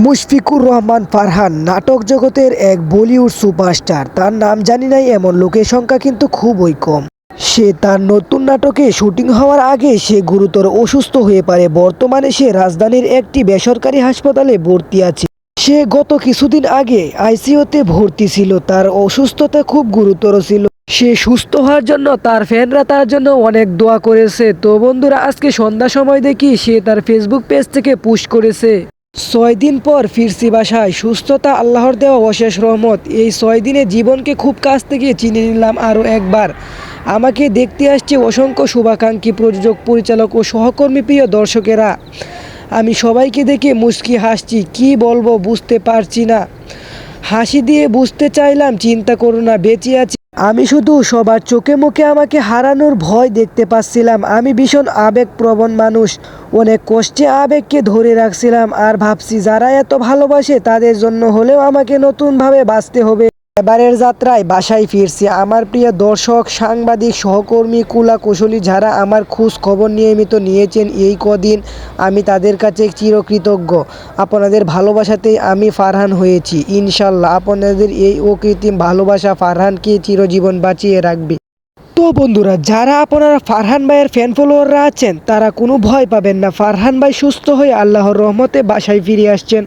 মুশফিকুর রহমান ফারহান, নাটক জগতের এক বলিউড সুপারস্টার। তার নাম জানি নাই, এমন লোকের সংখ্যা কিন্তু খুবই কম। সে তার নতুন নাটকে শুটিং হওয়ার আগে সে গুরুতর অসুস্থ হয়ে পারে বর্তমানে সে রাজধানীর একটি বেসরকারি হাসপাতালে ভর্তি আছে। সে গত কিছুদিন আগে আইসিইউতে ভর্তি ছিল। তার অসুস্থতা খুব গুরুতর ছিল। সে সুস্থ হওয়ার জন্য তার ফ্যানরা তার জন্য অনেক দোয়া করেছে। তো বন্ধুরা, আজকে সন্ধ্যা সময় দেখি সে তার ফেসবুক পেজ থেকে পুশ করেছে। ছয় দিন পর ফিরছি বাসায়। সুস্থতা, আল্লাহর দেওয়া অশেষ রহমত। এই ছয় দিনে জীবনকে খুব কাছ থেকে চিনে নিলাম আরও একবার। আমাকে দেখতে আসছে অসংখ্য শুভাকাঙ্ক্ষী প্রযোজক, পরিচালক ও সহকর্মী প্রিয় দর্শকেরা। আমি সবাইকে দেখে মুচকি হাসছি, কি বলব বুঝতে পারছি না। হাসি দিয়ে বুঝতে চাইলাম, চিন্তা করো না, বেঁচে আছি। আমি শুধু সবার চোখে মুখে আমাকে হারানোর ভয় দেখতে পাচ্ছিলাম। আমি ভীষণ আবেগপ্রবণ মানুষ। অনেক কষ্টে আবেগকে ধরে রাখছিলাম। আর ভাবছি, যারা এত ভালোবাসে তাদের জন্য হলেও আমাকে নতুনভাবে বাঁচতে হবে। এবারের যাত্রায় বাসায় ফিরছি। আমার প্রিয় দর্শক, সাংবাদিক, সহকর্মী কুলা কুশলী যারা আমার খোঁজ খবর নিয়মিত নিয়েছেন এই কদিন, আমি তাদের কাছে চিরকৃতজ্ঞ। আপনাদের ভালোবাসাতেই আমি ফারহান হয়েছি ইনশাল্লাহ আপনাদের এই অকৃত্রিম ভালোবাসা ফারহানকে চিরজীবন বাঁচিয়ে রাখবে। তো বন্ধুরা, যারা আপনারা ফারহান ভাইয়ের ফ্যান ফলোয়াররা আছেন, তারা কোনো ভয় পাবেন না। ফারহান ভাই সুস্থ হয়ে আল্লাহর রহমতে বাসায় ফিরে আসছেন।